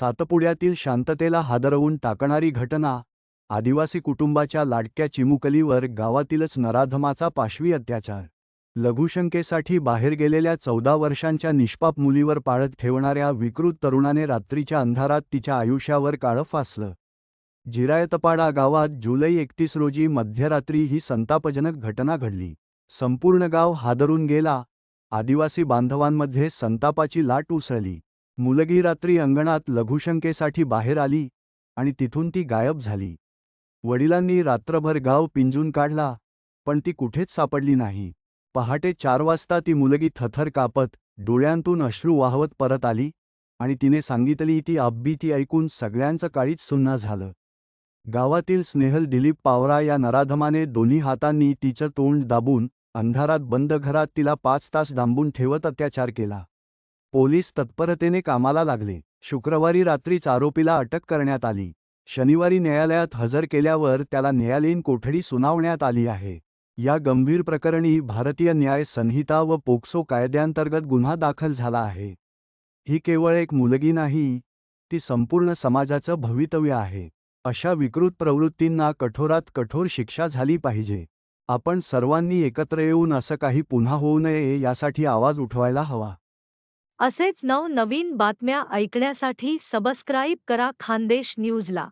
सातपुड्यातील शांततेला हादरवून टाकणारी घटना आदिवासी कुटुंबाच्या लाडक्या चिमुकलीवर गावातीलच नराधमाचा पाशवी अत्याचार. लघुशंकेसाठी बाहेर गेलेल्या चौदा वर्षांच्या निष्पाप मुलीवर पाळत ठेवणाऱ्या विकृत तरुणाने रात्रीच्या अंधारात तिच्या आयुष्यावर काळं फासलं. जिरायतपाडा गावात जुलै एकतीस रोजी मध्यरात्री ही संतापजनक घटना घडली. संपूर्ण गाव हादरून गेला. आदिवासी बांधवांमध्ये संतापाची लाट उसळली. मुलगी रात्री अंगणात लघुशंकेसाठी बाहेर आली आणि तिथून ती गायब झाली. वडिलांनी रात्रभर गाव पिंजून काढला पण ती कुठेच सापडली नाही. पहाटे चार वाजता ती मुलगी थथर कापत डोळ्यांतून अश्रू वाहवत परत आली आणि तिने सांगितली ती अब्बी ती ऐकून सगळ्यांचं काळीच सुन्ना झालं. गावातील स्नेहल दिलीप पावरा या नराधमाने दोन्ही हातांनी तिचं तोंड दाबून अंधारात बंद घरात तिला पाच तास डांबून ठेवत अत्याचार केला. पोलीस तत्परतेने कामाला लागले. शुक्रवारी रात्रीच आरोपीला अटक करण्यात आली. शनिवारी न्यायालयात हजर केल्यावर त्याला न्यायालयीन कोठडी सुनावण्यात आली आहे. या गंभीर प्रकरणी भारतीय न्याय संहिता व पोक्सो कायद्यांतर्गत गुन्हा दाखल झाला आहे. ही केवळ एक मुलगी नाही ती संपूर्ण समाजाचं भवितव्य आहे. अशा विकृत प्रवृत्तींना कठोरात कठोर शिक्षा झाली पाहिजे. आपण सर्वांनी एकत्र येऊन असं काही पुन्हा होऊ नये यासाठी आवाज उठवायला हवा. असेच नवनवीन बातम्या ऐकण्यासाठी सबस्क्राईब करा खानदेश न्यूजला.